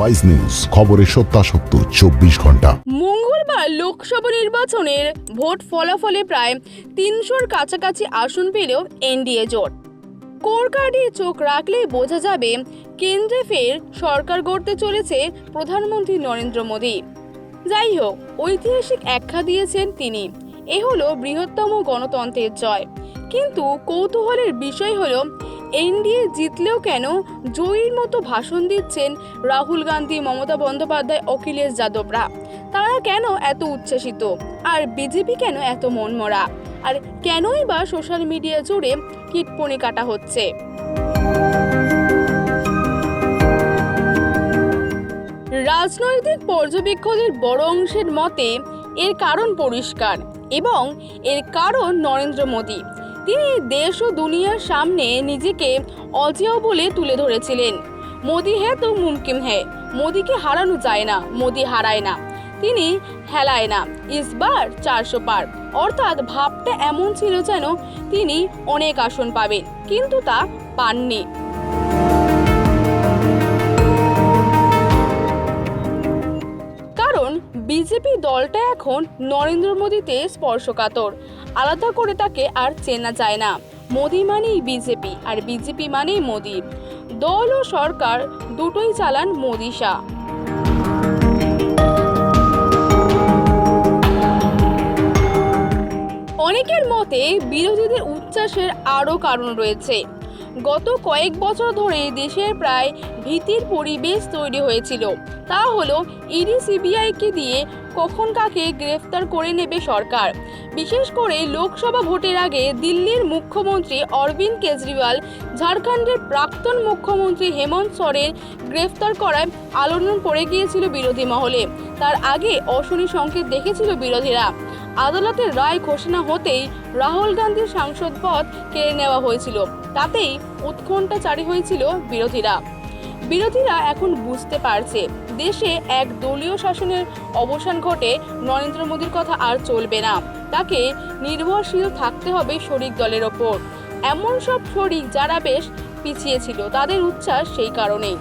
Wise news খবরের সত্যাসত্য, চব্বিশ ঘণ্টা। মঙ্গলবার লোকসভা নির্বাচনের ভোট ফলাফলে প্রায় তিনশোর কাছাকাছি আসন পেলেও এনডিএ জোট। কোর কার্ডে চোখ রাখলেই বোঝা যাবে, কেন্দ্রে ফের সরকার গড়তে চলেছে প্রধানমন্ত্রী নরেন্দ্র মোদী। যাই হোক, ঐতিহাসিক ব্যাখ্যা দিয়েছেন তিনি। এ হলো বৃহত্তম গণতন্ত্রের জয়। কিন্তু কৌতূহলের বিষয় হলো এনডিএ জিতলেও কেন জয়ীর মতো ভাষণ দিচ্ছেন রাহুল গান্ধী, মমতা বন্দ্যোপাধ্যায়, অখিলেশ যাদবরা? তারা কেন এত উচ্ছ্বাসিত? আর বিজেপি কেন এত মনমরা? আর কেনই বা সোশ্যাল মিডিয়া জুড়ে কীটপনি কাটা হচ্ছে? রাজনৈতিক পর্যবেক্ষকদের বড় অংশের মতে, এর কারণ পরিষ্কার এবং এর কারণ নরেন্দ্র মোদী। তিনি দেশ ও দুনিয়ার সামনে নিজেকে অজেয় বলে তুলে ধরেছিলেন। মোদি হ্যাঁ তো মুমকিন হ্যাঁ। মোদিকে হারানো যায় না, মোদি হারায় না। তিনি হেলায় না, ইসবার চারশো পার। অর্থাৎ ভাবটা এমন ছিল যেন তিনি অনেক আসন পাবেন, কিন্তু তা পাননি। কারণ বিজেপি দলটা এখন নরেন্দ্র মোদীতে স্পর্শকাতর। আলাদা করে তাকে আর চেনা যায় না। মোদি মানেই বিজেপি আর বিজেপি মানেই মোদি। দল ও সরকার দুটোই চালান মোদি শাহ। অনেকের মতে বিরোধীদের উচ্ছ্বাসের আরও কারণ রয়েছে। গত কয়েক বছর ধরে দেশের প্রায় ভীতির পরিবেশ তৈরি হয়েছিল। তা হলো, ইডি সিবিআইকে দিয়ে কখন কাকে গ্রেফতার করে নেবে সরকার? বিশেষ করে লোকসভা ভোটের আগে দিল্লির মুখ্যমন্ত্রী অরবিন্দ কেজরিওয়াল ঝাড়খণ্ডের প্রাক্তন মুখ্যমন্ত্রী হেমন্ত সোরেন গ্রেফতার করায় আলোড়ন পড়ে গিয়েছিল বিরোধী মহলে। তার আগে অশনি সংকেত দেখেছিল বিরোধীরা। আদালতের রায় ঘোষণা হতেই রাহুল গান্ধীর সাংসদ পদ কেড়ে নেওয়া হয়েছিল। তাতেই উৎকণ্ঠা চারি হয়েছিল বিরোধীরা। বিরোধীরা এখন বুঝতে পারছে, দেশে এক দলীয় শাসনের অবসান ঘটে নরেন্দ্র মোদীর কথা আর চলবে না। তাকে নির্ভরশীল থাকতে হবে শরিক দলের ওপর। এমন সব শরিক যারা বেশ পিছিয়ে ছিল, তাদের উচ্ছ্বাস সেই কারণেই।